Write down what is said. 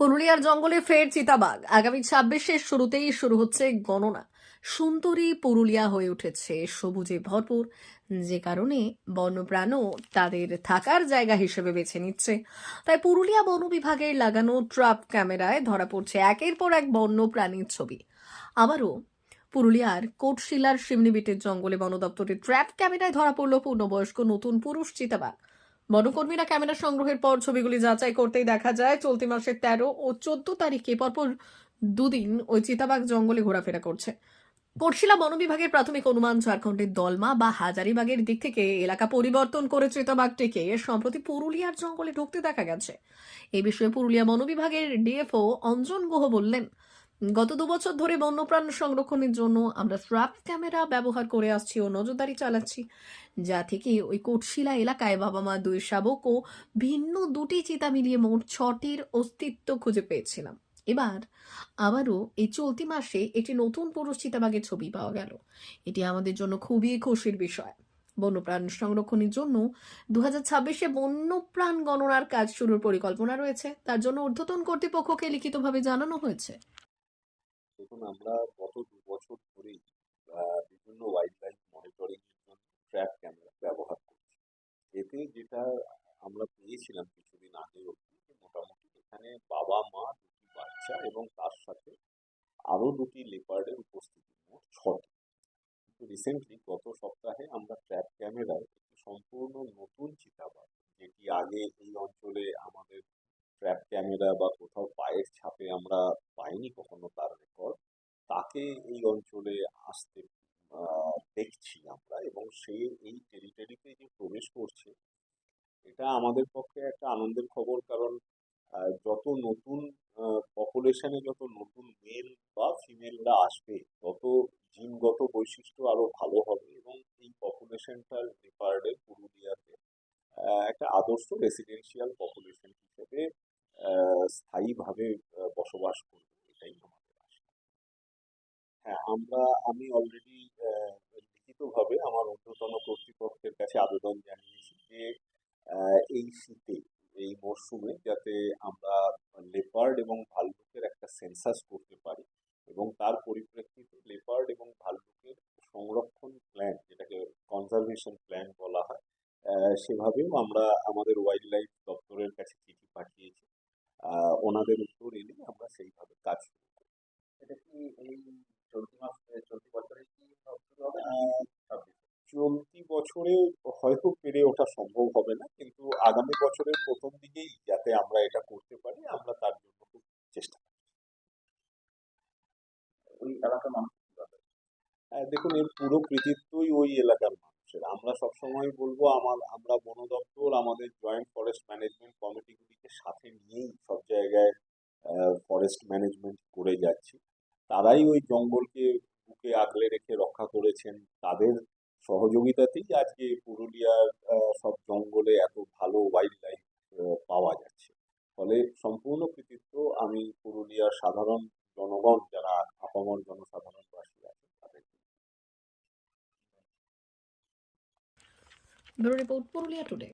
পুরুলিয়ার জঙ্গলে ফের চিতাবাঘ। আগামী ছাব্বিশের শুরুতেই শুরু হচ্ছে গণনা। সুন্দরী পুরুলিয়া হয়ে উঠেছে সবুজে ভরপুর। যে কারণে বন্যপ্রাণও তাদের থাকার জায়গা হিসেবে বেছে নিচ্ছে। তাই পুরুলিয়া বন বিভাগের লাগানো ট্রাপ ক্যামেরায় ধরা পড়ছে একের পর এক বন্য প্রাণীর ছবি। আবারও পুরুলিয়ার কোটশিলার সিমনিবিটের জঙ্গলে বন দপ্তরের ট্র্যাপ ক্যামেরায় ধরা পড়ল পূর্ণবয়স্ক নতুন পুরুষ চিতাবাঘ। বনকর্মীরা ক্যামেরা সংগ্রহের পর ছবিগুলি যাচাই করতেই দেখা যায়, চলতি মাসের তেরো ও চোদ্দ তারিখে পরপর দুদিন ওই চিতাবাঘ জঙ্গলে ঘোরাফেরা করছে। কোটশিলা বন বিভাগের প্রাথমিক অনুমান ঝাড়খণ্ডের দলমা বা হাজারিবাগের দিক থেকে এলাকা পরিবর্তন করে চিতাবাঘটিকে সম্প্রতি পুরুলিয়ার জঙ্গলে ঢুকতে দেখা গেছে। এ বিষয়ে পুরুলিয়া বন বিভাগের ডিএফও অঞ্জন গুহ বললেন গত দুবছর ধরে বন্যপ্রাণ সংরক্ষণের জন্য আমরা ট্র্যাপ ক্যামেরা ব্যবহার করে আসছি ও নজরদারি চালাচ্ছি। যা থেকে ওই কোটশিলা এলাকায় বাবা মা দুই শাবক ও ভিন্ন দুটি চিতা মিলিয়ে মোট ছটির অস্তিত্ব খুঁজে পেয়েছিলাম। এবার আবারও এই চলতি মাসে একটি নতুন পুরুষ চিতাবাঘের ছবি পাওয়া গেল। এটি আমাদের জন্য খুবই খুশির বিষয়। বন্যপ্রাণ সংরক্ষণের জন্য দু হাজার ছাব্বিশে বন্যপ্রাণ গণনার কাজ শুরুর পরিকল্পনা রয়েছে। তার জন্য ঊর্ধ্বতন কর্তৃপক্ষকে লিখিতভাবে জানানো হয়েছে। দেখুন, আমরা গত দু বছর ধরেই বিভিন্ন ওয়াইল্ড লাইফ মনিটরিং এর জন্য ট্র্যাপ ক্যামেরা ব্যবহার করছি। এতে যেটা আমরা পেয়েছিলাম কিছুদিন আগে অবধি যে মোটামুটি এখানে বাবা, মা দুটি বাচ্চা এবং তার সাথে আরও দুটি লেপার্ডের উপস্থিতি, মোট ছটি। কিন্তু রিসেন্টলি গত সপ্তাহে আমরা ট্র্যাপ ক্যামেরায় একটি সম্পূর্ণ নতুন চিতাবাঘ যেটি আগে এই অঞ্চলে আমাদের ট্র্যাপ ক্যামেরা বা কোথাও পায়ের ছাপে আমরা পাইনি কখনো তার রেকর্ড, তাকে এই অঞ্চলে আসতে দেখছি আমরা এবং সে এই টেরিটরিতে যে প্রবেশ করছে, এটা আমাদের পক্ষে একটা আনন্দের খবর কারণ যত নতুন পপুলেশনে যত নতুন মেল বা ফিমেলরা আসবে, তত জিনগত বৈশিষ্ট্য আরও ভালো হবে এবং এই পপুলেশনটার লেপার্ডের পুরুলিয়াতে একটা আদর্শ রেসিডেন্সিয়াল পপুলেশন স্থায়ীভাবে বসবাস করবে, এটাই আমাদের আশা। হ্যাঁ আমরা, আমি অলরেডি লিখিতভাবে আমার ঊর্ধ্বতন কর্তৃপক্ষের কাছে আবেদন জানিয়েছি যে এই শীতে, এই মরশুমে যাতে আমরা লেপার্ড এবং ভাল্লুকের একটা সেন্সাস করতে পারি এবং তার পরিপ্রেক্ষিতে লেপার্ড এবং ভাল্লুকের সংরক্ষণ প্ল্যান যেটাকে কনজারভেশন প্ল্যান বলা হয় সেভাবেও আমরা আমাদের ওয়াইল্ড লাইফ দপ্তরের কাছে চিঠি ওনাদের উত্তর এলে আমরা সেইভাবে কাজ শুরু করব এটা কি এই চলতি মাস চলতি বছরে কি আহ, চলতি বছরে হয়তো পেরে ওঠা সম্ভব হবে না কিন্তু আগামী বছরের প্রথম দিকেই যাতে আমরা এটা করতে পারি আমরা তার জন্য খুব চেষ্টা করব। ওই এলাকার মানুষ করে? দেখুন এর পুরো কৃতিত্বই ওই এলাকার মানুষের আমরা সবসময় বলব, আমার, আমরা বন দপ্তর আমাদের জয়েন্ট ফরেস্ট ম্যানেজমেন্ট কমিটিগুলিকে সাথে নিয়েই সব জায়গায় ফরেস্ট ম্যানেজমেন্ট করে যাচ্ছি। তারাই ওই জঙ্গলকে বুকে আগলে রেখে রক্ষা করেছেন। তাদের সহযোগিতাতেই আজকে পুরুলিয়ার সব জঙ্গলে এত ভালো ওয়াইল্ড লাইফ পাওয়া যাচ্ছে। ফলে সম্পূর্ণ কৃতিত্ব আমি পুরুলিয়ার সাধারণ জনগণ, যারা আপামর জনসাধারণবাসী ব্যুরো রিপোর্ট পুরুলিয়া টুডে